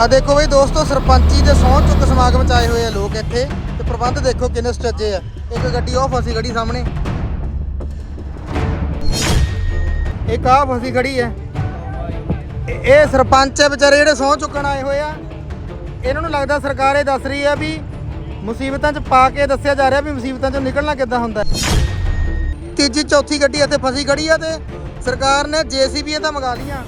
ਆ ਦੇਖੋ ਬਈ ਦੋਸਤੋ, ਸਰਪੰਚੀ ਦੇ ਸਹੁੰ ਚੁੱਕ ਸਮਾਗਮ ਚ ਆਏ ਹੋਏ ਆ ਲੋਕ ਇੱਥੇ। ਤੇ ਪ੍ਰਬੰਧ ਦੇਖੋ ਕਿੰਨੇ ਸਟੱਜੇ ਆ। ਇੱਕ ਗੱਡੀ ਉਹ ਫਸੀ ਖੜੀ ਸਾਹਮਣੇ। ਇੱਕ ਆ ਫਸੀ ਖੜੀ ਹੈ ਇਹ- ਸਰਪੰਚ ਹੈ ਵਿਚਾਰੇ ਜਿਹੜੇ ਸਹੁੰ ਚੁੱਕਣ ਆਏ ਹੋਏ ਆ। ਇਹਨਾਂ ਨੂੰ ਲੱਗਦਾ ਸਰਕਾਰ ਇਹ ਦੱਸ ਰਹੀ ਆ ਵੀ ਮੁਸੀਬਤਾਂ 'ਚ ਪਾ ਕੇ ਦੱਸਿਆ ਜਾ ਰਿਹਾ ਵੀ ਮੁਸੀਬਤਾਂ 'ਚੋਂ ਨਿਕਲਣਾ ਕਿੱਦਾਂ ਹੁੰਦਾ ਤੀਜੀ ਚੌਥੀ ਗੱਡੀ ਇੱਥੇ ਫਸੀ ਖੜੀ ਆ ਤੇ ਸਰਕਾਰ ਨੇ ਜੀਸੀਬੀ ਤਾਂ ਮੰਗਾ ਲੀਆਂ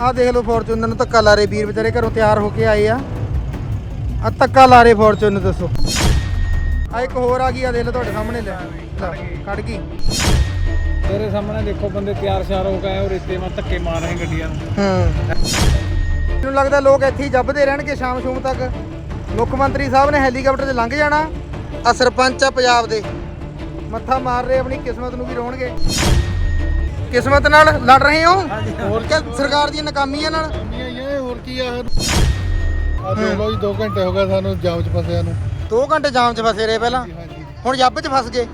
ਆਹ ਦੇਖ ਲਓ ਫੋਰਚੂਨਰ ਨੂੰ ਧੱਕਾ ਲਾ ਰਹੇ ਵੀਰ ਵਿਚਾਰੇ ਘਰੋਂ ਤਿਆਰ ਹੋ ਕੇ ਆਏ ਆ। ਆ ਧੱਕਾ ਲਾ ਰਹੇ ਫੋਰਚੂਨਰ ਦੱਸੋ। ਆ ਇੱਕ ਹੋਰ ਆ ਗਈ ਆ ਦੇਖ ਲਓ ਤੁਹਾਡੇ ਸਾਹਮਣੇ ਲੈ। ਲੈ, ਕੱਢ ਗਈ। ਤੇਰੇ ਸਾਹਮਣੇ ਦੇਖੋ ਬੰਦੇ ਤਿਆਰ ਸ਼ਿਆਰ ਹੋ ਗਏ ਔਰ ਇੱਥੇ ਮੈਂ ਧੱਕੇ ਮਾਰ ਰਹੇ ਗੱਡੀਆਂ ਨੂੰ। ਹੂੰ। ਮੈਨੂੰ ਲੱਗਦਾ ਲੋਕ ਇੱਥੇ ਹੀ ਜੱਬਦੇ ਰਹਿਣਗੇ ਸ਼ਾਮ ਸ਼ੂਮ ਤੱਕ। ਮੁੱਖ ਮੰਤਰੀ ਸਾਹਿਬ ਨੇ ਹੈਲੀਕਾਪਟਰ 'ਚ ਲੰਘ ਜਾਣਾ। ਆ ਸਰਪੰਚ ਆ ਪੰਜਾਬ ਦੇ। ਮੱਥਾ ਮਾਰ ਰਹੇ ਆਪਣੀ ਕਿਸਮਤ ਨੂੰ ਵੀ ਰੋਣਗੇ। ਕਿਸਮਤ ਨਾਲ ਲੜ ਰਹੇ ਹੋ? ਹੋਰ ਕਿ ਸਰਕਾਰ ਦੀਆਂ ਨਾਕਾਮੀਆਂ ਨਾਲ? ਇਹ ਹੋਰ ਕੀ ਆ? ਆ ਦੇਖ ਲਓ ਜੀ 2 ਘੰਟੇ ਹੋ ਗਏ ਸਾਨੂੰ ਜਾਮ 'ਚ ਫਸਿਆ ਨੂੰ। 2 ਘੰਟੇ ਜਾਮ 'ਚ ਫਸੇ ਰਹੇ ਪਹਿਲਾਂ? ਹਾਂਜੀ ਹੁਣ ਜੱਬ 'ਚ ਫਸ ਗਏ?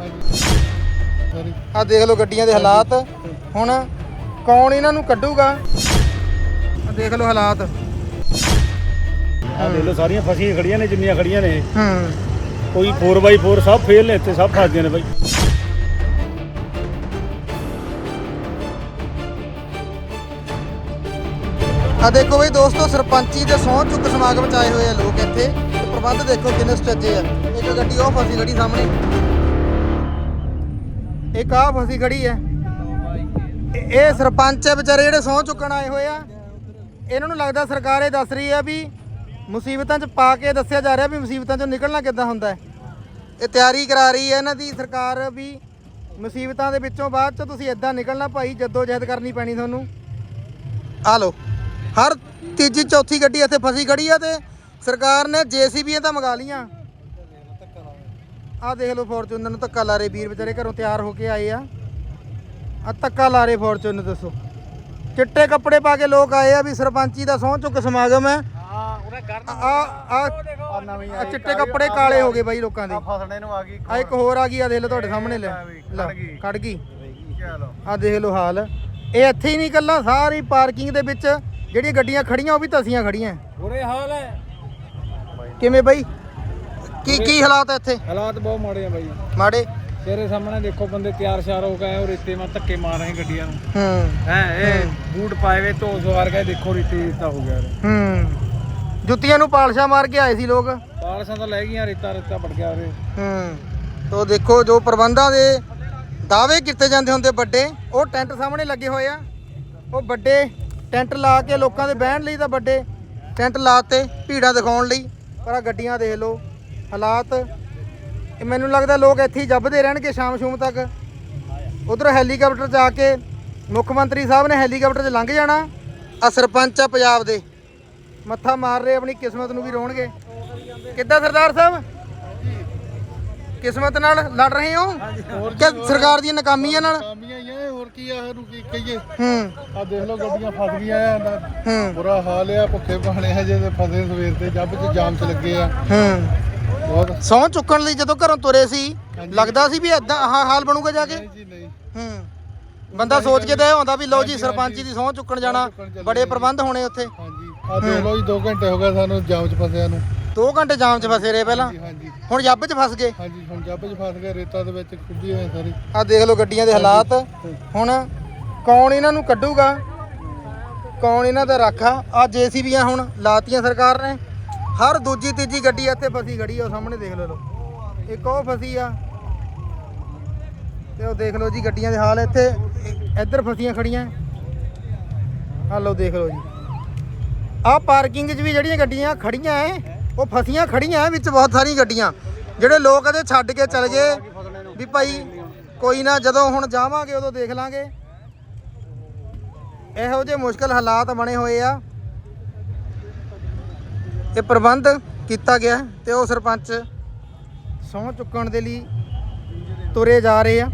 ਆ ਦੇਖ ਲਓ ਗੱਡੀਆਂ ਦੇ ਹਾਲਾਤ। ਹੁਣ ਕੌਣ ਇਹਨਾਂ ਨੂੰ ਕੱਢੂਗਾ? ਆ ਦੇਖ ਲਓ ਹਾਲਾਤ। ਆ ਦੇਖ ਲਓ ਸਾਰੀਆਂ ਫਸੀਆਂ ਖੜੀਆਂ ਨੇ ਜਿੰਨੀਆਂ ਖੜੀਆਂ ਨੇ। ਹੂੰ। ਕੋਈ 4x4 ਸਭ ਫੇਲ ਨੇ ਇੱਥੇ ਸਭ ਫਸ ਗਏ ਨੇ ਬਾਈ। ਆ ਦੇਖੋ ਬਈ ਦੋਸਤੋ, ਸਰਪੰਚੀ ਦੇ ਸਹੁੰ ਚੁੱਕ ਸਮਾਗਮ ਚ ਆਏ ਹੋਏ ਆ ਲੋਕ ਇੱਥੇ। ਤੇ ਪ੍ਰਬੰਧ ਦੇਖੋ ਕਿੰਨੇ ਸਟੱਜੇ ਆ। ਇੱਕ ਗੱਡੀ ਉਹ ਫਸੀ ਖੜੀ ਸਾਹਮਣੇ। ਇੱਕ ਆ ਫਸੀ ਖੜੀ ਹੈ ਇਹ- ਸਰਪੰਚ ਹੈ ਵਿਚਾਰੇ ਜਿਹੜੇ ਸਹੁੰ ਚੁੱਕਣ ਆਏ ਹੋਏ ਆ। ਇਹਨਾਂ ਨੂੰ ਲੱਗਦਾ ਸਰਕਾਰ ਇਹ ਦੱਸ ਰਹੀ ਆ ਵੀ ਮੁਸੀਬਤਾਂ 'ਚ ਪਾ ਕੇ ਦੱਸਿਆ ਜਾ ਰਿਹਾ ਵੀ ਮੁਸੀਬਤਾਂ 'ਚੋਂ ਨਿਕਲਣਾ ਕਿੱਦਾਂ ਹੁੰਦਾ ਹੈ ਇਹ ਤਿਆਰੀ ਕਰਾ ਰਹੀ ਹੈ ਇਹਨਾਂ ਦੀ ਸਰਕਾਰ ਵੀ ਮੁਸੀਬਤਾਂ ਦੇ ਵਿੱਚੋਂ ਬਾਅਦ 'ਚ ਤੁਸੀਂ ਇਦਾਂ ਨਿਕਲਣਾ ਭਾਈ ਜੱਦੋ ਜਹਿਦ ਕਰਨੀ ਪੈਣੀ ਤੁਹਾਨੂੰ। ਆ ਲੋ ਹਰ ਤੀਜੀ ਚੌਥੀ ਗੱਡੀ ਇੱਥੇ ਫਸੀ ਖੜੀ ਆ ਤੇ ਸਰਕਾਰ ਨੇ ਜੀਸੀਬੀ ਤਾਂ ਮੰਗਾ ਲੀਆਂ ਆ ਦੇਖ ਲਓ ਫੋਰਚੂਨਰ ਨੂੰ ਧੱਕਾ ਲਾ ਰਹੇ ਵੀਰ ਵਿਚਾਰੇ ਘਰੋਂ ਤਿਆਰ ਹੋ ਕੇ ਆਏ ਆ। ਆ ਧੱਕਾ ਲਾ ਰਹੇ ਫੋਰਚੂਨਰ ਦੱਸੋ। ਚਿੱਟੇ ਕੱਪੜੇ ਪਾ ਕੇ ਲੋਕ ਆਏ ਆ ਵੀ ਸਰਪੰਚੀ ਦਾ ਸਹੁੰ ਚੁੱਕ ਸਮਾਗਮ ਹੈ। ਹਾਂ ਉਹਨੇ ਕਰ ਆ ਚਿੱਟੇ ਕੱਪੜੇ ਕਾਲੇ ਹੋ ਗਏ ਬਾਈ ਲੋਕਾਂ ਦੇ। ਫਸਣੇ ਨੂੰ ਆ ਗਈ ਆ ਇੱਕ ਹੋਰ ਆ ਗਈ ਆ ਦੇਖ ਲਓ ਤੁਹਾਡੇ ਸਾਹਮਣੇ ਲੈ। ਲੈ, ਕੱਢ ਗਈ। ਚਲੋ। ਆ ਦੇਖ ਲਓ ਹਾਲ। ਇਹ ਇੱਥੇ ਹੀ ਨਹੀਂ ਕੱਲਾ ਸਾਰੀ ਪਾਰਕਿੰਗ ਦੇ ਵਿੱਚ ਜਿਹੜੀਆਂ ਗੱਡੀਆਂ ਖੜੀਆਂ ਉਹ ਵੀ ਤਸੀਆਂ ਖੜੀਆਂ। ਬੁਰੇ ਹਾਲ ਹੈ ਕਿਵੇਂ ਬਾਈ? ਕੀ ਕੀ ਹਾਲਾਤ ਆ ਇੱਥੇ? ਹਾਲਾਤ ਬਹੁਤ ਮਾੜੇ ਆ ਬਾਈ। ਮਾੜੇ? ਤੇਰੇ ਸਾਹਮਣੇ ਦੇਖੋ ਬੰਦੇ ਤਿਆਰ ਸ਼ਿਆਰ ਹੋ ਗਏ ਔਰ ਇੱਥੇ ਮੈਂ ਧੱਕੇ ਮਾਰ ਰਹੇ ਗੱਡੀਆਂ ਨੂੰ। ਹੂੰ। ਹੈ ਇਹ ਬੂਟ ਪਾਏ ਵੇ ਧੋ ਸਵਾਰ ਕੇ ਦੇਖੋ ਰੀਤੀ ਰੀਤਾ ਹੋ ਗਿਆ ਹੂੰ। ਜੁੱਤੀਆਂ ਨੂੰ ਪਾਲਸ਼ਾ ਮਾਰ ਕੇ ਆਏ ਸੀ ਲੋਕ। ਪਾਲਸਾਂ ਤਾਂ ਲੈ ਗਈਆਂ ਰੇਤਾ ਰੇਤਾ ਵੜ ਗਿਆ ਉਰੇ। ਹੂੰ। ਤੋ ਦੇਖੋ ਜੋ ਪ੍ਰਬੰਧਾਂ ਦੇ ਦਾਅਵੇ ਕੀਤੇ ਜਾਂਦੇ ਹੁੰਦੇ ਵੱਡੇ ਉਹ ਟੈਂਟ ਸਾਹਮਣੇ ਲੱਗੇ ਹੋਏ ਆ। ਉਹ ਵੱਡੇ ਟੈਂਟ ਲਾ ਕੇ ਲੋਕਾਂ ਦੇ ਬਹਿਣ ਲਈ ਤਾਂ ਵੱਡੇ, ਟੈਂਟ ਲਾਤੇ, ਭੀੜਾਂ ਦਿਖਾਉਣ ਲਈ, ਪਰ ਆ ਗੱਡੀਆਂ ਦੇਖ ਲਓ, ਹਾਲਾਤ, ਇਹ ਮੈਨੂੰ ਲੱਗਦਾ ਲੋਕ ਇੱਥੇ ਹੀ ਜੱਬਦੇ ਰਹਿਣਗੇ ਸ਼ਾਮ ਸ਼ੂਮ ਤੱਕ। ਉਧਰ ਹੈਲੀਕਾਪਟਰ ਜਾ ਕੇ ਮੁੱਖ ਮੰਤਰੀ ਸਾਹਿਬ ਨੇ ਹੈਲੀਕਾਪਟਰ 'ਚ ਲੰਘ ਜਾਣਾ ਆ ਸਰਪੰਚ ਆ ਪੰਜਾਬ ਦੇ, ਮੱਥਾ ਮਾਰ ਰਹੇ ਆਪਣੀ ਕਿਸਮਤ ਨੂੰ ਵੀ ਰੋਣਗੇ। ਕਿੱਦਾਂ ਸਰਦਾਰ ਸਾਹਿਬ? ਕਿਸਮਤ ਨਾਲ ਲੜ ਰਹੇ ਹੋ? ਕਿ ਸਰਕਾਰ ਦੀਆਂ ਨਾਕਾਮੀਆਂ ਨਾਲ? ਕਾਮੀਆਂ ਹੀ ਆ ਹੋਰ ਕੀ ਆ ਸਾਨੂੰ ਕੀ ਕਹੀਏ? ਹੂੰ। ਆ ਦੇਖ ਲਓ ਗੱਡੀਆਂ ਫਸ ਗਈਆਂ ਆ ਨਾ- ਹੂੰ। ਬੁਰਾ ਹਾਲ ਆ ਭੁੱਖੇ ਪਾਣੇ ਆ ਜੇ ਤੇ ਫਸੇ ਸਵੇਰ ਤੇ ਜੱਬ 'ਚ ਜਾਮ 'ਚ ਲੱਗੇ ਆ। ਹੂੰ। ਬਹੁਤ। ਚੁੱਕਣ ਲਈ ਜਦੋਂ ਘਰੋਂ ਤੁਰੇ ਸੀ ਲੱਗਦਾ ਸੀ ਵੀ ਇਦਾਂ ਆਹ ਹਾਲ ਬਣੂਗਾ ਜਾ ਕੇ? ਨਹੀਂ ਜੀ ਨਹੀਂ। ਹੂੰ। ਬੰਦਾ ਸੋਚ ਕੇ ਤਾਂ ਇਹ ਹੁੰਦਾ ਵੀ ਲਓ ਜੀ ਸਰਪੰਚੀ ਦੀ ਸਹੁੰ ਚੁੱਕਣ ਜਾਣਾ ਬੜੇ ਪ੍ਰਬੰਧ ਹੋਣੇ ਉੱਥੇ। ਹਾਂਜੀ। ਆ ਦੇਖ ਲਓ ਜੀ 2 ਘੰਟੇ ਹੋ ਗਏ ਸਾਨੂੰ ਜਾਮ 'ਚ ਫਸਿਆ ਨੂੰ। 2 ਘੰਟੇ ਜਾਮ 'ਚ ਫਸੇ ਰਹੇ ਪਹਿਲਾਂ? ਹਾਂਜੀ ਹੁਣ ਜੱਬ 'ਚ ਫਸ ਗਏ? ਹਾਂਜੀ ਹੁਣ ਜੱਬ 'ਚ ਫਸ ਗਏ ਰੇਤਾ ਦੇ ਵਿੱਚ ਕੁੱਦੀ ਹੋਏ ਸਾਰੀ। ਆ ਦੇਖ ਲਓ ਗੱਡੀਆਂ ਦੇ ਹਾਲਾਤ। ਹੁਣ ਕੌਣ ਇਹਨਾਂ ਨੂੰ ਕੱਢੂਗਾ? ਕੌਣ ਇਹਨਾਂ ਦਾ ਰਾਖਾ? ਆ ਜੀਸੀਬੀਆਂ ਹੁਣ ਲਾਤੀਆਂ ਸਰਕਾਰ ਨੇ। ਹਰ ਦੂਜੀ ਤੀਜੀ ਗੱਡੀ ਇੱਥੇ ਫਸੀ ਖੜੀ ਆ ਉਹ ਸਾਹਮਣੇ ਦੇਖ ਲਓ ਇੱਕ ਉਹ ਫਸੀ ਆ। ਤੇ ਉਹ ਦੇਖ ਲਓ ਜੀ ਗੱਡੀਆਂ ਦੇ ਹਾਲ ਇੱਥੇ। ਇੱਧਰ ਫਸੀਆਂ ਖੜੀਆਂ। ਆ ਲਓ ਦੇਖ ਲਓ ਜੀ। ਆ ਪਾਰਕਿੰਗ 'ਚ ਵੀ ਜਿਹੜੀਆਂ ਗੱਡੀਆਂ ਖੜੀਆਂ ਐ ਉਹ ਫਸੀਆਂ ਖੜੀਆਂ ਵਿੱਚ ਬਹੁਤ ਸਾਰੀਆਂ ਗੱਡੀਆਂ। ਜਿਹੜੇ ਲੋਕ ਇਹਦੇ ਛੱਡ ਕੇ ਚਲ ਗਏ ਵੀ ਭਾਈ ਕੋਈ ਨਾ, ਜਦੋਂ ਹੁਣ ਜਾਵਾਂਗੇ ਉਦੋਂ ਦੇਖ ਲਾਂਗੇ। ਇਹੋ ਜਿਹੇ ਮੁਸ਼ਕਲ ਹਾਲਾਤ ਬਣੇ ਹੋਏ ਆ। ਇਹ ਪ੍ਰਬੰਧ ਕੀਤਾ ਗਿਆ ਹੈ ਤੇ ਉਹ ਸਰਪੰਚ ਸਹੁੰ ਚੁੱਕਣ ਦੇ ਲਈ ਤੁਰੇ ਜਾ ਰਹੇ ਆ।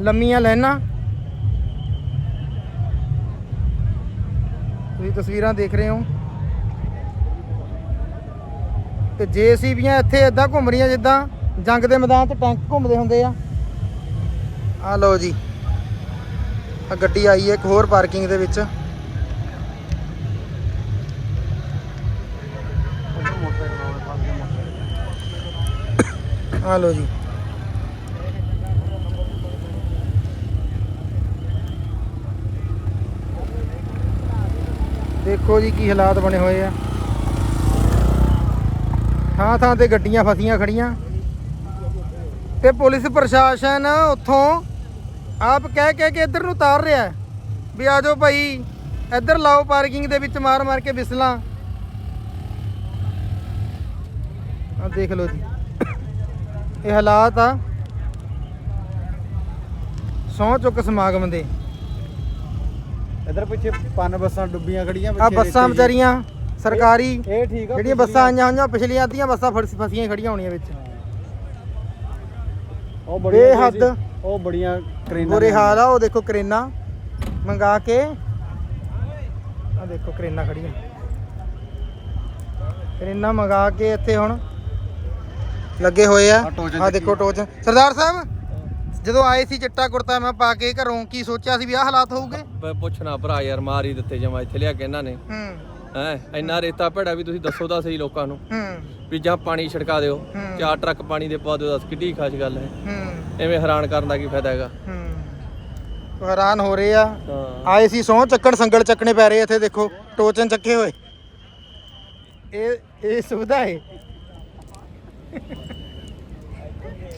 ਲੰਮੀਆਂ ਲਾਈਨਾਂ। ਤੁਸੀਂ ਤਸਵੀਰਾਂ ਦੇਖ ਰਹੇ ਹੋ। ਤੇ ਜੇਸੀਬੀਆਂ ਇੱਥੇ ਇਦਾਂ ਘੁੰਮ ਰਹੀਆਂ ਜਿੱਦਾਂ ਜੰਗ ਦੇ ਮੈਦਾਨ 'ਚ ਟੈਂਕ ਘੁੰਮਦੇ ਹੁੰਦੇ ਆ। ਆ ਲਓ ਜੀ ਆ ਗੱਡੀ ਆਈ ਹੈ ਇੱਕ ਹੋਰ ਪਾਰਕਿੰਗ ਦੇ ਵਿੱਚ। ਆ ਲਓ ਜੀ। ਦੇਖੋ ਜੀ ਕੀ ਹਾਲਾਤ ਬਣੇ ਹੋਏ ਆ। ਥਾਂ ਥਾਂ ਤੇ ਗੱਡੀਆਂ ਫਸੀਆਂ ਖੜੀਆਂ। ਤੇ ਪੁਲਿਸ ਪ੍ਰਸ਼ਾਸਨ ਉੱਥੋਂ ਆਪ ਕਹਿ ਕਹਿ ਕੇ ਇੱਧਰ ਨੂੰ ਤਾਰ ਰਿਹਾ ਵੀ ਆ ਜਾਓ ਭਾਈ ਇੱਧਰ ਲਾਓ ਪਾਰਕਿੰਗ ਦੇ ਵਿੱਚ ਮਾਰ ਮਾਰ ਕੇ ਬਿਸਲਾਂ। ਆ ਦੇਖ ਲਓ ਜੀ। ਇਹ ਹਾਲਾਤ ਆ। ਸਹੁੰ ਚੁੱਕ ਸਮਾਗਮ ਦੇ। ਇਧਰ ਪਿੱਛੇ ਪੰਨ ਬੱਸਾਂ ਡੁੱਬੀਆਂ ਖੜੀਆਂ ਆ ਬੱਸਾਂ ਵਿਚਾਰੀਆਂ। ਸਰਕਾਰੀ ਇਹ ਠੀਕ ਆ ਜਿਹੜੀਆਂ ਬੱਸਾਂ ਆਈਆਂ ਹੋਈਆਂ ਪਿਛਲੀਆਂ ਅੱਧੀਆਂ ਬੱਸਾਂ ਫਸ- ਫਸੀਆਂ ਹੀ ਖੜੀਆਂ ਹੋਣੀਆਂ ਵਿੱਚ। ਉਹ ਬੇਹੱਦ। ਉਹ ਬੜੀਆਂ ਕਰੇਨਾਂ ਬੁਰੇ ਹਾਲ ਆ ਉਹ ਦੇਖੋ ਕਰੇਨਾ। ਮੰਗਾ ਕੇ ਆ ਦੇਖੋ ਕਰੇਨਾ ਖੜੀਆਂ। ਕਰੇਨਾ ਮੰਗਾ ਕੇ ਇੱਥੇ ਹੁਣ ਲੱਗੇ ਹੋਏ ਆ। ਆਹ ਟੋਚਨ ਆ ਦੇਖੋ ਟੋਚ ਸਰਦਾਰ ਸਾਹਿਬ ਜਦੋਂ ਆਏ ਸੀ ਚਿੱਟਾ ਕੁੜਤਾ ਮੈਂ ਪਾ ਕੇ ਘਰੋਂ ਕੀ ਸੋਚਿਆ ਸੀ ਵੀ ਆਹ ਹਾਲਾਤ ਹੋਊਗੇ? ਬ- ਪੁੱਛਣਾ ਭਰਾ ਯਾਰ ਮਾਰ ਹੀ ਦਿੱਤੇ ਜਮਾ ਇੱਥੇ ਲਿਆ ਕੇ ਇਹਨਾਂ ਨੇ। ਹੂੰ। ਹੈ? ਇੰਨਾ ਰੇਤਾ ਭੜਾ ਵੀ ਤੁਸੀਂ ਦੱਸੋ ਤਾਂ ਸਹੀ ਲੋਕਾਂ ਨੂੰ। ਹੂੰ। ਵੀ ਜਾਂ ਪਾਣੀ ਛਿੜਕਾ ਦਿਓ। ਚਾਰ ਟਰੱਕ ਪਾਣੀ ਦੇ ਪਾ ਦਿਓ ਦੱਸ ਕਿੱਡੀ ਖਾਸ ਗੱਲ ਹੈ। ਹੂੰ। ਐਵੇਂ ਹੈਰਾਨ ਕਰਨ ਦਾ ਕੀ ਫਾਇਦਾ ਹੈਗਾ? ਹੂੰ। ਹੈਰਾਨ ਹੋ ਰਹੇ ਆ। ਹਾਂ। ਆਏ ਸੀ ਸਹੁੰ ਚੱਕਣ ਸੰਗਲ ਚੱਕਣੇ ਪੈ ਰਹੇ ਇੱਥੇ ਦੇਖੋ ਟੋਚਨ ਚੱਕੇ ਹੋਏ। ਇਹ ਇਹ ਸੁਵਿਧਾ ਹੈ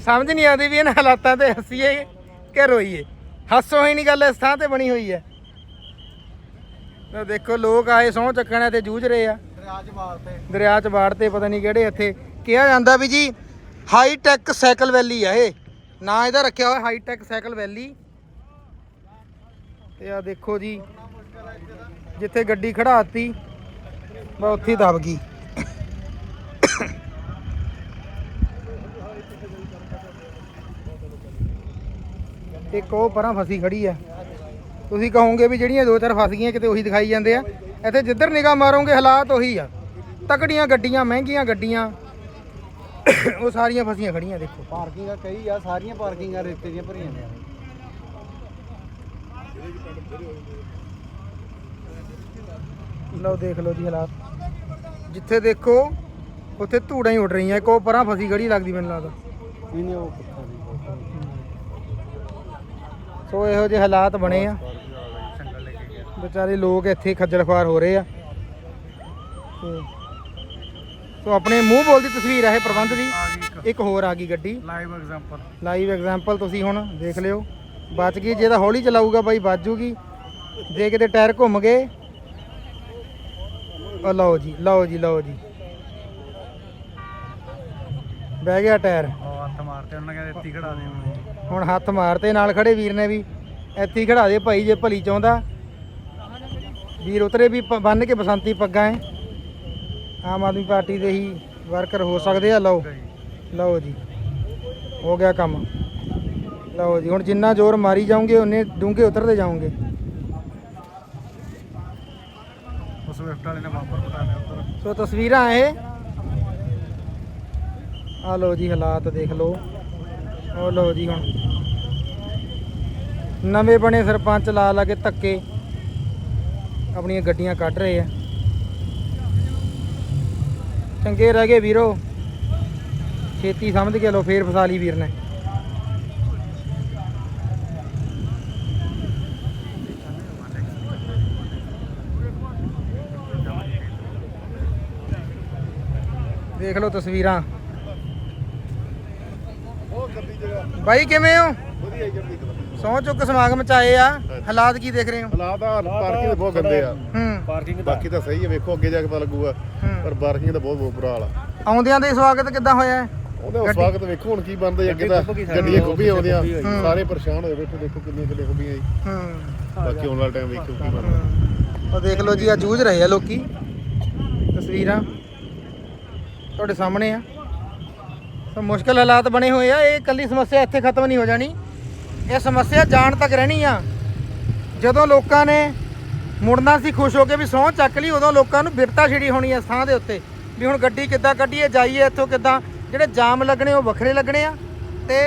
ਸਮਝ ਨਹੀਂ ਆਉਂਦੀ ਵੀ ਇਹਨਾਂ ਹਾਲਾਤਾਂ ਤੇ ਹੱਸੀਏ ਕਿ ਰੋਈਏ। ਹੱਸੋ ਹੀ ਨਹੀਂ ਗੱਲ ਇਸ ਥਾਂ ਤੇ ਬਣੀ ਹੋਈ ਹੈ। ਤਾਂ ਦੇਖੋ ਲੋਕ ਆਏ ਸਹੁੰ ਚੱਕਣ ਤੇ ਜੂਝ ਰਹੇ ਆ। ਰਾਜ ਮਾਰਤੇ ਦਰਿਆ ਚ ਬਾੜਤੇ ਪਤਾ ਨਹੀਂ ਕਿਹੜੇ ਇੱਥੇ। ਕਿਹਾ ਜਾਂਦਾ ਵੀ ਜੀ ਹਾਈ ਟੈਕ ਸਾਈਕਲ ਵੈਲੀ ਆ ਇਹ। ਨਾਂ ਇਹਦਾ ਰੱਖਿਆ ਹੋਇਆ ਹਾਈ ਟੈਕ ਸਾਈਕਲ ਵੈਲੀ ਤੇ ਆ ਦੇਖੋ ਜੀ ਜਿੱਥੇ ਗੱਡੀ ਖੜਾਤੀ ਬਸ ਉੱਥੇ ਦਬ ਗਈ। ਇੱਕ ਉਹ ਪਰਾਂ ਫਸੀ ਖੜੀ ਆ। ਤੁਸੀਂ ਕਹੋਗੇ ਵੀ ਜਿਹੜੀਆਂ ਦੋ ਚਾਰ ਫਸ ਗਈਆਂ ਕਿਤੇ ਉਹੀ ਦਿਖਾਈ ਜਾਂਦੇ ਆ। ਇੱਥੇ ਜਿੱਧਰ ਨਿਗਾਹ ਮਾਰੋਗੇ ਹਾਲਾਤ ਉਹੀ ਆ। ਤਕੜੀਆਂ ਗੱਡੀਆਂ ਮਹਿੰਗੀਆਂ ਗੱਡੀਆਂ ਉਹ ਸਾਰੀਆਂ ਫਸੀਆਂ ਖੜੀਆਂ ਦੇਖੋ। ਪਾਰਕਿੰਗਾਂ ਕਈ ਆ ਸਾਰੀਆਂ ਪਾਰਕਿੰਗਾਂ ਰੇਤੇ ਦੀਆਂ ਭਰੀਆਂ ਨੇ। ਲਓ ਦੇਖ ਲਓ ਜੀ ਹਾਲਾਤ। ਜਿੱਥੇ ਦੇਖੋ ਉੱਥੇ ਧੂੜਾਂ ਹੀ ਉੱਡ ਰਹੀਆਂ। ਇੱਕ ਉਹ ਪਰਾਂ ਫਸੀ ਖੜੀ ਲੱਗਦੀ ਮੈਨੂੰ ਲੱਗਦਾ। ਨਹੀਂ ਨਹੀਂ ਉਹ ਸੋ ਇਹੋ ਜਿਹੇ ਹਾਲਾਤ ਬਣੇ ਆ। ਵਿਚਾਰੇ ਲੋਕ ਇੱਥੇ ਖੱਜਲ ਖੁਆਰ ਹੋ ਰਹੇ ਆ। ਸੋ ਆਪਣੇ ਮੂੰਹ ਬੋਲਦੀ ਤਸਵੀਰ ਆ ਇਹ ਪ੍ਰਬੰਧ ਦੀ। ਇੱਕ। ਹੋਰ ਆ ਗਈ ਗੱਡੀ। ਲਾਈਵ ਐਗਜ਼ਾਮਪਲ ਲਾਈਵ ਐਗਜ਼ਾਮਪਲ ਤੁਸੀਂ ਹੁਣ ਦੇਖ ਲਿਓ। ਬਚ ਗਈ ਜੇ ਤਾਂ ਹੌਲੀ ਚਲਾਊਗਾ ਬਾਈ ਬਚ ਜੂਗੀ। ਜੇ ਕਿਤੇ ਟਾਇਰ ਘੁੰਮ ਗਏ। ਉਹ ਲਓ ਜੀ ਲਓ ਜੀ ਲਓ ਜੀ। ਬਹਿ ਗਿਆ ਟਾਇਰ। ਉਹ ਹੱਥ ਮਾਰਤੇ ਉਹਨਾਂ ਕਹਿੰਦੇ ਇੱਥੇ ਖੜਾ ਦੇ। ਹੁਣ ਹੱਥ ਮਾਰਤੇ ਨਾਲ ਖੜੇ ਵੀਰ ਨੇ ਵੀ। ਇੱਥੇ ਹੀ ਖੜਾ ਦੇ ਭਾਈ ਜੇ ਭਲੀ ਚਾਹੁੰਦਾ। ਵੀਰ ਉਤਰੇ ਵੀ ਬੰਨ ਕੇ ਬਸੰਤੀ ਪੱਗਾਂ ਐ। ਆਮ ਆਦਮੀ ਪਾਰਟੀ ਦੇ ਹੀ ਵਰਕਰ ਹੋ ਸਕਦੇ ਆ ਲਓ। ਲਓ ਜੀ। ਹੋ ਗਿਆ ਕੰਮ। ਲਓ ਜੀ ਹੁਣ ਜਿੰਨਾ ਜ਼ੋਰ ਮਾਰੀ ਜਾਓਗੇ ਉਹਨੇ ਡੂੰਘੇ ਉਤਰਦੇ ਜਾਓਗੇ। ਉਸ ਸਵਿਫਟ ਵਾਲੇ ਨੇ ਵਾਪਰ ਪਤਾ ਨਹੀਂ ਉੱਧਰ। ਸੋ ਤਸਵੀਰਾਂ ਇਹ। ਆ ਲਓ ਜੀ ਹਾਲਾਤ ਦੇਖ ਲਓ। ਉਹ ਲਓ ਜੀ ਹੁਣ। ਨਵੇਂ ਬਣੇ ਸਰਪੰਚ ਲਾ ਲਾ ਕੇ ਧੱਕੇ। ਆਪਣੀਆਂ ਗੱਡੀਆਂ ਕੱਢ ਰਹੇ ਆ। ਚੰਗੇ ਰਹਿ ਗਏ ਵੀਰੋ। ਛੇਤੀ ਸਮਝ ਕੇ ਲੋ ਫੇਰ ਫਸਾ ਲਈ ਵੀਰ ਨੇ। ਦੇਖ ਲਓ ਤਸਵੀਰਾਂ। ਬਾਈ ਕਿਵੇਂ ਹੋ? ਵਧੀਆ ਜਲਦੀ ਸਹੁੰ ਚੁੱਕ ਸਮਾਗਮ ਚ ਆਏ ਆ। ਹਾਲਾਤ ਕੀ ਦੇਖ ਰਹੇ ਹੋ? ਹਾਲਾਤ ਆ ਪਾਰਕਿੰਗ ਦੇ ਬਹੁਤ ਗੰਦੇ ਆ। ਹੂੰ। ਪਾਰਕਿੰਗ ਬਾਕੀ ਤਾਂ ਸਹੀ ਹੈ ਵੇਖੋ ਅੱਗੇ ਜਾ ਕੇ ਪਤਾ ਲੱਗੂਗਾ। ਪਰ ਪਾਰਕਿੰਗ ਦਾ ਬਹੁਤ ਬਹੁਤ ਬੁਰਾ ਹਾਲ ਆ। ਆਉਂਦਿਆਂ ਦੇ ਸਵਾਗਤ ਕਿੱਦਾਂ ਹੋਇਆ? ਹੈ? ਉਹਦੇ ਉਸ ਵਕਤ ਵੇਖੋ ਹੁਣ ਕੀ ਬਣਦਾ ਅੱਗੇ ਤਾਂ ਗੱਡੀ ਗੱਡੀਆਂ ਖੁੱਬੀਆਂ ਆਉਂਦੀਆਂ। ਸਾਰੇ ਪਰੇਸ਼ਾਨ ਹੋਏ ਬੈਠੇ ਦੇਖੋ ਕਿੰਨੀਆਂ ਗੱਡੀਆਂ ਖੁੱਬੀਆਂ ਜੀ। ਹੂੰ। ਬਾਕੀ ਆਉਣ ਵਾਲਾ ਟਾਈਮ ਵੇਖੋ ਕੀ ਬਣਦਾ। ਉਹ ਦੇਖ ਲਓ ਜੀ ਆ ਜੂਝ ਰਹੇ ਆ ਲੋਕੀ। ਤਸਵੀਰਾਂ। ਤੁਹਾਡੇ ਸਾਹਮਣੇ ਆ। ਸੋ ਮੁਸ਼ਕਲ ਹਾਲਾਤ ਬਣੇ ਹੋਏ ਆ। ਇਹ ਇਕੱਲੀ ਸਮੱਸਿਆ ਇੱਥੇ ਖਤਮ ਨਹੀਂ ਹੋ ਜਾਣੀ। ਇਹ ਸਮੱਸਿਆ ਜਾਣ ਤੱਕ ਰਹਿਣੀ ਆ। ਜਦੋਂ ਲੋਕਾਂ ਨੇ ਮੁੜਨਾ ਸੀ ਖੁਸ਼ ਹੋ ਕੇ ਵੀ ਸਹੁੰ ਚੱਕ ਲਈ, ਉਦੋਂ ਲੋਕਾਂ ਨੂੰ ਬਿਰਤਾ ਛਿੜੀ ਹੋਣੀ ਆ ਥਾਂ ਦੇ ਉੱਤੇ ਵੀ ਹੁਣ ਗੱਡੀ ਕਿੱਦਾਂ ਕੱਢੀਏ, ਜਾਈਏ ਇੱਥੋਂ ਕਿੱਦਾਂ। ਜਿਹੜੇ ਜਾਮ ਲੱਗਣੇ, ਉਹ ਵੱਖਰੇ ਲੱਗਣੇ ਆ ਤੇ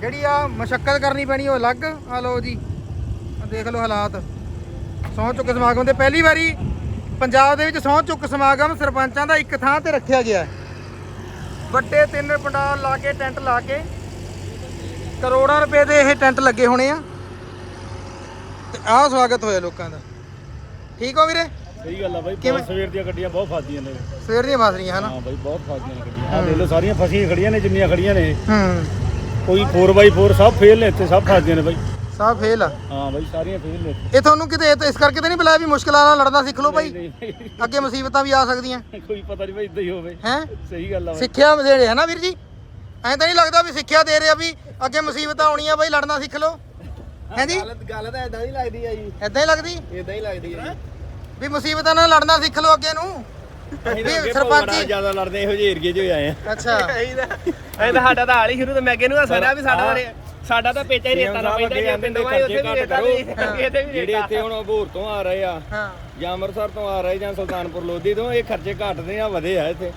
ਜਿਹੜੀ ਆ ਮਸ਼ੱਕਤ ਕਰਨੀ ਪੈਣੀ, ਉਹ ਅਲੱਗ। ਆ ਲਓ ਜੀ ਦੇਖ ਲਓ ਹਾਲਾਤ। ਸਹੁੰ ਚੁੱਕ ਸਮਾਗਮ ਦੇ ਪਹਿਲੀ ਵਾਰੀ ਪੰਜਾਬ ਦੇ ਵਿੱਚ ਸਹੁੰ ਚੁੱਕ ਸਮਾਗਮ ਸਰਪੰਚਾਂ ਦਾ ਇੱਕ ਥਾਂ ਤੇ ਰੱਖਿਆ ਗਿਆ। ਵੱਡੇ ਤਿੰਨ ਪੰਡਾਲ ਲਾ ਕੇ, ਟੈਂਟ ਲਾ ਕੇ ਕਰੋੜਾਂ ਰੁਪਏ ਦੇ ਇਹ ਟੈਂਟ ਲੱਗੇ ਹੋਣੇ ਆ। ਤੇ ਆਹ ਸਵਾਗਤ ਹੋਇਆ ਲੋਕਾਂ ਦਾ। ਠੀਕ ਹੋ ਵੀਰੇ? ਸਹੀ ਗੱਲ ਆ ਬਾਈ? ਬਹੁਤ ਸਵੇਰ ਦੀਆਂ ਗੱਡੀਆਂ ਬਹੁਤ ਫਸਦੀਆਂ ਨੇ। ਸਵੇਰ ਦੀਆਂ ਫਸ ਰਹੀਆਂ ਹਨਾ? ਹਾਂ ਬਾਈ ਬਹੁਤ ਫਸਦੀਆਂ ਨੇ ਗੱਡੀਆਂ। ਆ ਦੇਖ ਲਓ ਸਾਰੀਆਂ ਫਸੀਆਂ ਖੜੀਆਂ ਨੇ ਜਿੰਨੀਆਂ ਖੜੀਆਂ ਨੇ। ਹੂੰ। ਕੋਈ 4x4 ਸਭ ਫੇਲ ਨੇ ਇੱਥੇ ਸਭ ਫਸਦੀਆਂ ਨੇ ਬਾਈ। ਸਭ ਫੇਲ ਆ। ਹਾਂ ਬਾਈ ਸਾਰੀਆਂ ਫੇਲ ਨੇ। ਇਹ ਤੁਹਾਨੂੰ ਕਿਤੇ ਇਹ ਤਾਂ ਇਸ ਕਰਕੇ ਤੇ ਨਹੀਂ ਬੁਲਾਇਆ ਵੀ ਮੁਸ਼ਕਲਾਂ ਨਾਲ ਲੜਨਾ ਸਿੱਖ ਲਓ ਨਹੀਂ ਨਹੀਂ, ਅੱਗੇ ਮੁਸੀਬਤਾਂ ਵੀ ਆ ਸਕਦੀਆਂ। ਕੋਈ ਪਤਾ ਨਹੀਂ ਬਾਈ ਇਦਾਂ ਹੀ ਹੋਵੇ। ਹੈ? ਸਹੀ ਗੱਲ ਆ ਬਾਈ। ਸਿੱਖਿਆ ਦੇ ਰਹੇ ਹੈ ਨਾ ਵੀਰ ਜੀ। ਐਂ ਤਾਂ ਨਹੀਂ ਲੱਗਦਾ ਵੀ ਸਿੱਖਿਆ ਦੇ ਰਿਹਾ ਵੀ ਅੱਗੇ ਮੁਸੀਬਤਾਂ ਆਉਣੀਆਂ ਬਾਈ ਲੜਨਾ ਸਿੱਖ ਲਓ। ਹੈ ਜੀ? ਗੱਲ ਤਾਂ ਐਦਾਂ ਹੀ ਲੱਗਦੀ ਆ ਜੀ। ਐਦਾਂ ਹੀ ਲੱਗਦੀ? ਇਦਾਂ ਹੀ ਲੱਗਦੀ ਆ ਵੀ ਮੁਸੀਬਤਾਂ ਨਾਲ ਲੜਨਾ ਸਿੱਖ ਲਓ ਅੱਗੇ ਨੂੰ। ਵੀ ਸਰਪੰਚੀ ਜ਼ਿਆਦਾ ਲੜਦੇ ਇਹੋ ਜਿਹੇ ਏਰੀਏ 'ਚ ਹੋਏ ਆਏ ਆ। ਅੱਛਾ। ਇਹ ਤਾਂ ਸਾਡਾ ਤਾਂ ਹਾਲ ਹੀ ਸ਼ੁਰੂ ਤੋਂ ਮੈਂ ਕਿਹਨੂੰ ਵੀ ਸਾਡਾ ਤਾਂ ਰੇ- ਸਾਡਾ ਤਾਂ ਪੇਚਾ ਹੀ ਰੇਤਾ ਦਾ ਪੈਂਦਾ ਜੇ ਪਿੰਡੋਂ ਆਏ ਉੱਥੇ ਵੀ ਰੇਤਾ ਵੀ ਜਿਹੜੇ ਇੱਥੇ ਹੁਣ ਭੋਰ ਤੋਂ ਆ ਰਹੇ ਆ ਹਾਂ। ਜਾਂ ਅੰਮ੍ਰਿਤਸਰ ਤੋਂ ਆ ਰਹੇ ਜਾਂ ਸੁਲਤਾਨਪੁਰ ਲੋਧੀ ਤੋਂ ਇਹ ਖਰਚੇ ਘਟਦੇ ਆ ਵਧੇ ਆ ਇੱਥੇ।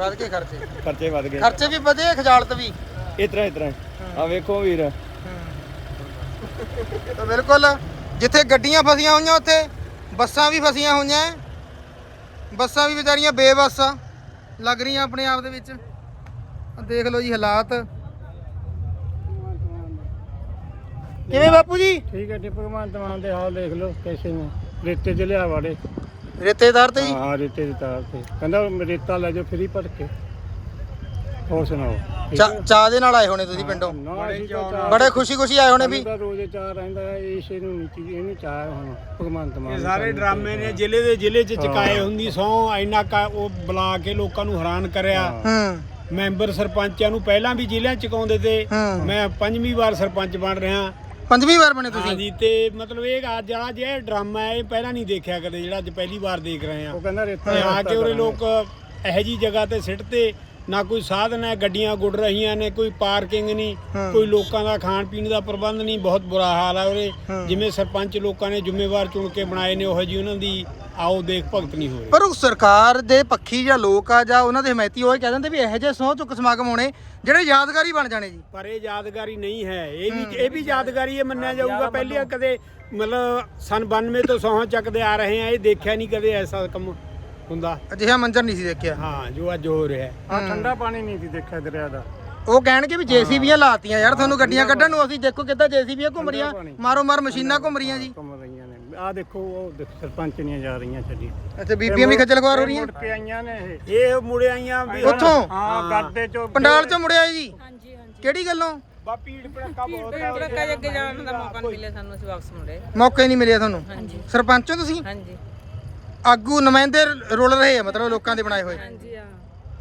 ਵੱਧ ਕੇ ਖਰਚੇ। ਖਰਚੇ ਵਧ ਗਏ। ਖਰਚੇ ਵੀ ਵਧੇ ਖਜਾਲਤ ਵੀ। ਇਸ ਤਰ੍ਹਾਂ ਇਸ ਤਰ੍ਹਾਂ ਆ ਵੇਖੋ ਵੀਰ। ਤਾਂ ਬਿਲਕੁਲ ਜਿੱਥੇ ਗੱਡੀਆਂ ਫਸੀਆਂ ਹੋਈਆਂ ਉੱਥੇ ਬੱਸਾਂ ਵੀ ਫਸੀਆਂ ਹੋਈਆਂ। ਬੱਸਾਂ ਵੀ ਵਿਚਾਰੀਆਂ ਬੇਬਸ ਆ ਲੱਗ ਰਹੀਆਂ ਆਪਣੇ ਆਪ ਦੇ ਵਿੱਚ। ਆਹ ਦੇਖ ਲਓ ਜੀ ਹਾਲਾਤ। ਕਿਵੇਂ ਬਾਪੂ ਜੀ? ਠੀਕ ਹੈ ਜੀ ਭਗਵਾਨ ਤਮਾਨ ਦੇ ਹਾਲ ਦੇਖ ਲਓ ਕੈਸੇ ਨੇ। ਰੇਤੇ 'ਚ ਲਿਆ ਵਾੜੇ ਰੇਤੇਦਾਰ ਤੇ ਜੀ? ਹਾਂ ਰੇਤੇ ਦੀ ਤਾਰ ਤੇ। ਕਹਿੰਦਾ ਰੇਤਾ ਲੈ ਜਾਓ ਫਰੀ ਭਰ ਕੇ। ਹੋਰ ਸੁਣਾਓ? ਚਾ- ਚਾਹ ਦੇ ਨਾਲ ਆਏ ਹੋਣੇ ਤੁਸੀਂ ਪਿੰਡੋਂ? ਨਾ ਅਸੀਂ ਤਾਂ ਚਾਰ- ਬੜੇ ਖੁਸ਼ੀ ਖੁਸ਼ੀ ਆਏ ਹੋਣੇ ਵੀ? ਸਾਨੂੰ ਤਾਂ ਰੋਜ਼ ਚਾਹ ਰਹਿੰਦਾ ਹੈ ਇਸ ਨੂੰ ਨੀਤੀ ਇਹਨੂੰ ਚਾਹ ਹੁਣ ਭਗਵੰਤ ਮਾਨ ਇਹ ਸਾਰੇ ਡਰਾਮੇ ਨੇ ਜ਼ਿਲ੍ਹੇ ਦੇ ਜ਼ਿਲ੍ਹੇ ਚ ਚਕਾਏ ਹੁੰਦੀ ਸੌ ਇੰਨਾ ਕਾ ਉਹ ਬੁਲਾ ਕੇ ਲੋਕਾਂ ਨੂੰ ਹੈਰਾਨ ਕਰਿਆ। ਹੂੰ। ਮੈਂਬਰ ਸਰਪੰਚਾਂ ਨੂੰ ਪਹਿਲਾਂ ਵੀ ਜ਼ਿਲ੍ਹਿਆਂ ਚ ਚਕਾਉਂਦੇ ਤੇ ਹੂੰ। ਮੈਂ ਪੰਜਵੀਂ ਵਾਰ ਸਰਪੰਚ ਬਣ ਰਿਹਾ। ਪੰਜਵੀਂ ਵਾਰ ਬਣੇ ਤੁਸੀਂ? ਹਾਂਜੀ ਤੇ ਮਤਲਬ ਇਹ ਅੱਜ ਜਿਹੜਾ ਜਿਹੜਾ ਡਰਾਮਾ ਹੈ ਇਹ ਪਹਿਲਾਂ ਨਹੀਂ ਦੇਖਿਆ ਕਦੇ ਜਿਹੜਾ ਅੱਜ ਪਹਿਲੀ ਵਾਰ ਦੇਖ ਰਹੇ ਆ ਉਹ ਕਹਿੰਦਾ ਰੇਤਾ ਆ ਕੇ ਉਰੇ ਲੋਕ ਇਹੋ ਜੀ ਜਗ੍ਹਾ ਤੇ ਸਿੱਟ ਤੇ ਨਾ ਕੋਈ ਸਾਧਨ ਹੈ ਗੱਡੀਆਂ ਗੁੱਡ ਰਹੀਆਂ ਨੇ ਕੋਈ ਪਾਰਕਿੰਗ ਨਹੀਂ। ਕੋਈ ਲੋਕਾਂ ਦਾ ਖਾਣ ਪੀਣ ਦਾ ਪ੍ਰਬੰਧ ਨਹੀਂ ਬਹੁਤ ਬੁਰਾ ਹਾਲ ਹੈ ਉਰੇ। ਜਿਵੇਂ ਸਰਪੰਚ ਲੋਕਾਂ ਨੇ ਜ਼ਿੰਮੇਵਾਰ ਚੁਣ ਕੇ ਬਣਾਏ ਨੇ ਉਹੋ ਜੀ ਉਹਨਾਂ ਦੀ ਆਓ ਦੇਖ ਭਗਤ ਨਹੀਂ ਹੋ ਰਹੀ। ਪਰ ਉਹ ਸਰਕਾਰ ਦੇ ਪੱਖੀ ਜਾਂ ਲੋਕ ਆ ਜਾਂ ਉਹਨਾਂ ਦੇ ਹਮਾਇਤੀ ਉਹ ਇਹ ਕਹਿ ਦਿੰਦੇ ਵੀ ਇਹੋ ਜਿਹੇ ਸਹੁੰ ਚੁੱਕ ਸਮਾਗਮ ਹੋਣੇ ਜਿਹੜੇ ਯਾਦਗਾਰੀ ਬਣ ਜਾਣੇ ਜੀ। ਪਰ ਇਹ ਯਾਦਗਾਰੀ ਨਹੀਂ ਹੈ ਇਹ ਵੀ ਇਹ ਵੀ ਯਾਦਗਾਰੀ ਇਹ ਮੰਨਿਆ ਜਾਊਗਾ ਪਹਿਲੀ ਕਦੇ ਮਤਲਬ ਸਨ 92 ਤੋਂ ਸੌਂ ਚੱਕਦੇ ਆ ਰਹੇ ਆ ਇਹ ਦੇਖਿਆ ਨਹੀਂ ਕਦੇ ਐਸਾ ਕੰਮ। ਹੁੰਦਾ। ਅਜਿਹਾ ਮੰਜ਼ਰ ਨਹੀਂ ਸੀ ਦੇਖਿਆ। ਹਾਂ ਜੋ ਅੱਜ ਹੋ ਰਿਹਾ। ਹੈ ਆ ਠੰਡਾ ਪਾਣੀ ਨਹੀਂ ਸੀ ਦੇਖਿਆ ਦਰਿਆ ਦਾ। ਉਹ ਕਹਿਣਗੇ ਵੀ ਜੀਸੀਬੀਆਂ ਲਾਤੀਆਂ ਯਾਰ ਤੁਹਾਨੂੰ ਗੱਡੀਆਂ ਕੱਢਣ ਨੂੰ ਅਸੀਂ ਦੇਖੋ ਕਿੱਦਾਂ ਜੀਸੀਬੀਆਂ ਘੁੰਮ ਰਹੀਆਂ। ਮਾਰੋ ਮਾਰ ਮਸ਼ੀਨਾਂ ਘੁੰਮ ਰਹੀਆਂ ਜੀ। ਘੁੰਮ ਰਹੀਆਂ ਨੇ। ਆ ਦੇਖੋ ਉਹ ਦੇਖੋ ਸਰਪੰਚ ਨਹੀਂ ਜਾ ਰਹੀਆਂ ਛੱਡੀ ਅੱਛਾ ਬੀਬੀਆਂ ਵੀ ਖੱਜਲ ਖੁਆਰ ਹੋ ਰਹੀਆਂ? ਮੁੜ ਕੇ ਆਈਆਂ ਨੇ ਇਹ। ਇਹ ਮੁੜੇ ਆਈਆਂ ਵੀ ਉੱਥੋਂ? ਹਾਂ ਗੱਡੇ ਚੋਂ ਪੰਡਾਲ ਚੋਂ ਮੁੜਿਆ ਜੀ? ਹਾਂਜੀ ਹਾਂਜੀ। ਕਿਹੜੀ ਗੱਲੋਂ? ਬਾ ਪੀੜ ਪੜਕਾ ਬਹੁਤ ਭੀੜ ਭੜੱਕਾ ਜੇ ਅੱਗੇ ਜਾਣ ਦਾ ਮੌਕਾ ਨਹੀਂ ਮਿਲਿਆ ਸਾਨੂੰ ਅਸੀਂ ਵਾਪਸ ਮੁੜੇ। ਮੌਕਾ ਹੀ ਨਹੀਂ ਮਿਲਿਆ ਤੁਹਾਨੂੰ? ਹਾਂਜੀ। ਸਰਪੰਚੋ ਤੁਸੀਂ? ਹਾਂਜੀ। ਆਗੂ ਨੁਮਾਇੰਦੇ ਰੋਲ ਰਹੇ ਆ ਮਤਲਬ ਲੋਕਾਂ ਦੇ ਬਣਾਏ ਹੋਏ। ਹਾਂਜੀ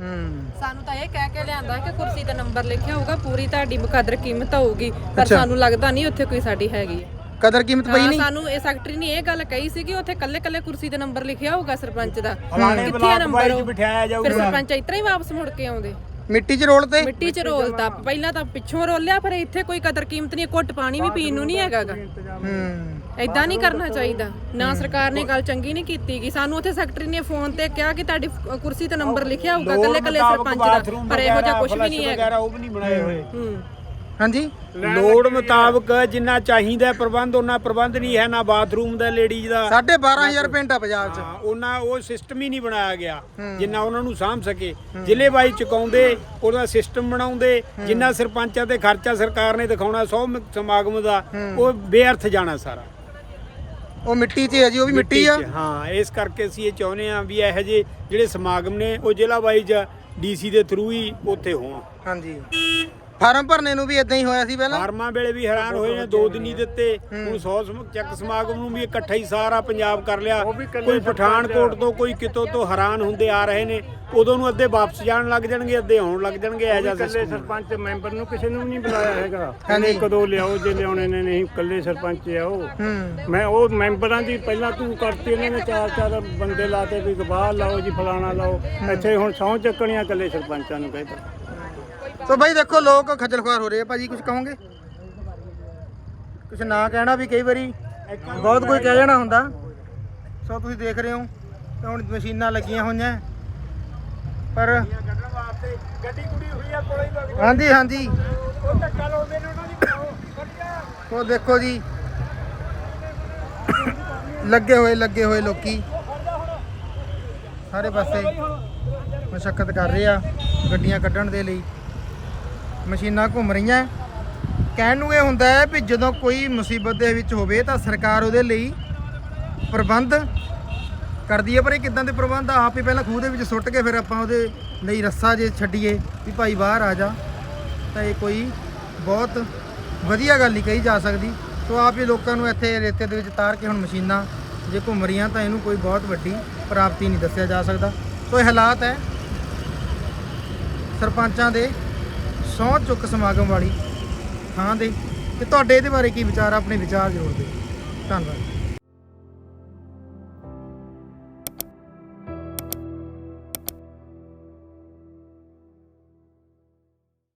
ਹੂੰ। ਸਾਨੂੰ ਤਾਂ ਇਹ ਕਹਿ ਕੇ ਲਿਆਂਦਾ ਕਿ ਕੁਰਸੀ ਤੇ ਨੰਬਰ ਲਿਖਿਆ ਹੋਊਗਾ ਪੂਰੀ ਤੁਹਾਡੀ ਮੁਕੱਦਰ ਕੀਮਤ ਹੋਊਗੀ ਪਰ ਅੱਛਾ। ਸਾਨੂੰ ਲੱਗਦਾ ਨਹੀਂ ਉੱਥੇ ਕੋਈ ਸਾਡੀ ਹੈਗੀ ਹੈ। ਕਦਰ ਕੀਮਤ ਪਈ ਹਾਂ, ਨਹੀਂ? ਸਾਨੂੰ ਇਹ ਸੈਕਟਰੀ ਨੇ ਇਹ ਗੱਲ ਕਹੀ ਸੀ ਕਿ ਉੱਥੇ ਕੱਲੇ ਕੱਲੇ ਕੁਰਸੀ ਤੇ ਨੰਬਰ ਲਿਖਿਆ ਹੋਊਗਾ ਸਰਪੰਚ ਦਾ। ਫਲਾਣੇ ਬਲਾਕ ਚ? ਬਿਠਾਇਆ ਫਿਰ ਜਾਊਗਾ ਸਰਪੰਚ ਇਤਰਾ ਹੀ ਵਾਪਸ ਮੁੜ ਕੇ ਆਉਂਦੇ। ਮਿੱਟੀ 'ਚ ਰੋਲ ਤੇ? ਮਿੱਟੀ 'ਚ ਰੋਲਤਾ ਪਹਿਲਾਂ ਤਾਂ ਪਿੱਛੋਂ ਰੋਲਿਆ ਪਰ ਇੱਥੇ ਕੋਈ ਕਦਰ ਕੀਮਤ ਨਹੀਂ ਘੁੱਟ ਪਾਣੀ ਵੀ ਪੀਣ ਨੂੰ ਨਹੀਂ ਹੈਗਾਗਾ। ਹੂੰ। ਐਦਾਂ ਨਹੀਂ ਕਰਨਾ ਚਾਹੀਦਾ। ਨਾ ਸਰਕਾਰ ਨੇ ਗੱਲ ਚੰਗੀ ਨਹੀਂ ਕੀਤੀ ਗੀ। ਸਾਨੂੰ ਉੱਥੇ ਸੈਕਟਰੀ ਨੇ ਫੋਨ ਤੇ ਕਿਹਾ ਕਿ ਤੁਹਾਡੀ ਕੁਰਸੀ ਤੇ ਨੰਬਰ ਲਿਖਿਆ ਹੋਊਗਾ ਕੱਲੇ ਕੱਲੇ ਸਰਪੰਚ ਦਾ ਪਰ ਇਹੋ ਜਿਹਾ ਕੁਝ ਵੀ ਨਹੀਂ ਹੈਗਾ। ਵਗੈਰਾ ਉਹ ਵੀ ਨਹੀਂ ਬਣਾਏ ਹੋਏ। ਹੂੰ। ਹਾਂਜੀ। ਲੋੜ ਮੁਤਾਬਕ ਜਿੰਨਾ ਚਾਹੀਦਾ ਪ੍ਰਬੰਧ ਉਹਨਾਂ ਪ੍ਰਬੰਧ ਨਹੀਂ ਹੈ ਨਾ ਬਾਥਰੂਮ ਦਾ ਲੇਡੀਜ਼ ਦਾ। 12500 ਪਿੰਡ ਆ ਪੰਜਾਬ 'ਚ। ਹਾਂ, ਉਹਨਾਂ ਉਹ ਸਿਸਟਮ ਹੀ ਨਹੀਂ ਬਣਾਇਆ ਗਿਆ ਜਿੰਨਾ ਉਹਨਾਂ ਨੂੰ ਸਾਂਭ ਸਕੇ। ਜ਼ਿਲ੍ਹੇ ਵਾਈ ਚੁਕਾਉਂਦੇ ਉਹਦਾ ਸਿਸਟਮ ਬਣਾਉਂਦੇ ਜਿੰਨਾ ਸਰਪੰਚਾਂ ਤੇ ਖਰਚਾ ਸਰਕਾਰ ਨੇ ਦਿਖਾਉਣਾ 100 ਸਮਾਗਮ ਦਾ ਉਹ ਬੇਅਰਥ ਜਾਣਾ ਸਾਰਾ। ਉਹ ਮਿੱਟੀ 'ਚ ਹੈ ਜੀ ਉਹ ਵੀ ਮਿੱਟੀ ਆ? ਚ, ਹਾਂ ਇਸ ਕਰਕੇ ਅਸੀਂ ਇਹ ਚਾਹੁੰਦੇ ਆ ਵੀ ਇਹੋ ਜਿਹੇ ਜਿਹੜੇ ਸਮਾਗਮ ਨੇ ਉਹ ਜ਼ਿਲ੍ਹਾ ਵਾਈਜ਼ ਡੀਸੀ ਦੇ ਥਰੂ ਹੀ ਉੱਥੇ ਹੋਣ। ਹਾਂਜੀ। ਫਾਰਮ ਭਰਨੇ ਨੂੰ ਵੀ ਇਦਾਂ ਹੀ ਹੋਇਆ ਸੀ ਪਹਿਲਾਂ? ਫਾਰਮਾਂ ਵੇਲੇ ਵੀ ਹੈਰਾਨ ਹੋਏ ਨੇ ਦੋ ਦਿਨ ਹੀ ਦਿੱਤੇ। ਹੁਣ 100 ਸਮ- ਚੱਕ ਸਮਾਗਮ ਨੂੰ ਵੀ ਇਕੱਠਾ ਹੀ ਸਾਰਾ ਪੰਜਾਬ ਕਰ ਲਿਆ। ਕੋਈ ਪਠਾਨਕੋਟ ਤੋਂ ਕੋਈ ਕਿਤੋਂ ਤੋਂ ਹੈਰਾਨ ਹੁੰਦੇ ਆ ਰਹੇ ਨੇ। ਉਦੋਂ ਨੂੰ ਅੱਧੇ ਵਾਪਸ ਜਾਣ ਲੱਗ ਜਾਣਗੇ ਅੱਧੇ ਆਉਣ ਲੱਗ ਜਾਣਗੇ ਐ ਇਕੱਲੇ ਸਿਸਟਮ ਸਰਪੰਚ ਮੈਂਬਰ ਨੂੰ ਕਿਸੇ ਨੂੰ ਨਹੀਂ ਬੁਲਾਇਆ ਹੈਗਾ। ਕਹਿੰਦੇ ਕਦੋਂ ਲਿਆਓ ਜੇ ਲਿਆਉਣੇ ਨੇ ਨਹੀਂ ਇਕੱਲੇ ਸਰਪੰਚ ਆਓ ਮੈਂ ਉਹ ਮੈਂਬਰਾਂ ਦੀ ਪਹਿਲਾਂ ਤੂੰ ਕਰਤੀ ਇਹਨਾਂ ਨੇ ਚਾਰ ਚਾਰ ਬੰਦੇ ਲਾਤੇ ਵੀ ਗਵਾਹ ਲਾਓ ਜੀ ਫਲਾਣਾ ਲਾਓ। ਇੱਥੇ ਹੁਣ ਸਹੁੰ ਚੱਕਣੀਆਂ ਇਕੱਲੇ ਸਰਪੰਚਾਂ ਨੂੰ ਕਹਿੰਦਾ ਸੋ ਬਾਈ ਦੇਖੋ ਲੋਕ ਖੱਜਲ ਖੁਆਰ ਹੋ ਰਹੇ ਆ, ਭਾਜੀ ਕੁਝ ਕਹੋਗੇ? ਕੁਝ ਨਾ ਕਹਿਣਾ ਵੀ ਕਈ ਵਾਰੀ ਬਹੁਤ ਕੋਈ ਕਹਿ ਜਾਣਾ ਹੁੰਦਾ। ਸੋ ਤੁਸੀਂ ਦੇਖ ਰਹੇ ਹੋ, ਤੇ ਹੁਣ ਮਸ਼ੀਨਾਂ ਲੱਗੀਆਂ ਹੋਈਆਂ। ਪਰ ਗੱਡੀ ਕੁੜੀ ਹੋਈ ਆ ਕੋਲੇ ਹੀ ਹਾਂਜੀ ਹਾਂਜੀ। ਉਹ ਧੱਕਾ ਲਾਉਂਦੇ ਨੇ ਉਹਨਾਂ ਦੀ ਉਹ ਦੇਖੋ ਜੀ। ਲੱਗੇ ਹੋਏ ਲੱਗੇ ਹੋਏ ਲੋਕੀ। ਸਾਰੇ ਪਾਸੇ ਮਸ਼ੱਕਤ ਕਰ ਰਹੇ ਆ ਗੱਡੀਆਂ ਕੱਢਣ ਦੇ ਲਈ। ਮਸ਼ੀਨਾਂ ਘੁੰਮ ਰਹੀਆਂ। ਕਹਿਣ ਨੂੰ ਇਹ ਹੁੰਦਾ ਹੈ ਵੀ ਜਦੋਂ ਕੋਈ ਮੁਸੀਬਤ ਦੇ ਵਿੱਚ ਹੋਵੇ ਤਾਂ ਸਰਕਾਰ ਉਹਦੇ ਲਈ ਪ੍ਰਬੰਧ ਕਰਦੀ ਹੈ। ਪਰ ਇਹ ਕਿਦਾਂ ਦੇ ਪ੍ਰਬੰਧ ਆ? ਆਪ ਹੀ ਪਹਿਲਾਂ ਖੂਹ ਦੇ ਵਿੱਚ ਸੁੱਟ ਕੇ ਫਿਰ ਆਪਾਂ ਉਹਦੇ ਲਈ ਰੱਸਾ ਜੇ ਛੱਡੀਏ ਵੀ ਭਾਈ ਬਾਹਰ ਆ ਜਾ। ਤਾਂ ਇਹ ਕੋਈ ਬਹੁਤ ਵਧੀਆ ਗੱਲ ਨਹੀਂ ਕਹੀ ਜਾ ਸਕਦੀ। ਸੋ ਆਪ ਹੀ ਲੋਕਾਂ ਨੂੰ ਇੱਥੇ ਰੇਤੇ ਦੇ ਵਿੱਚ ਤਾਰ ਕੇ ਹੁਣ ਮਸ਼ੀਨਾਂ ਜੇ ਘੁੰਮ ਰਹੀਆਂ ਤਾਂ ਇਹਨੂੰ ਕੋਈ ਬਹੁਤ ਵੱਡੀ ਪ੍ਰਾਪਤੀ ਨਹੀਂ ਦੱਸਿਆ ਜਾ ਸਕਦਾ। ਸੋ ਇਹ ਹਾਲਾਤ ਹੈ। ਸਰਪੰਚਾਂ ਦੇ ਸਹੁੰ ਚੁੱਕ ਸਮਾਗਮ ਵਾਲੀ ਥਾਂ ਦੇ। ਤੇ ਤੁਹਾਡੇ ਇਹਦੇ ਬਾਰੇ ਕੀ ਵਿਚਾਰ ਆ? ਆਪਣੇ ਵਿਚਾਰ ਜ਼ਰੂਰ ਦਿਓ। ਧੰਨਵਾਦ।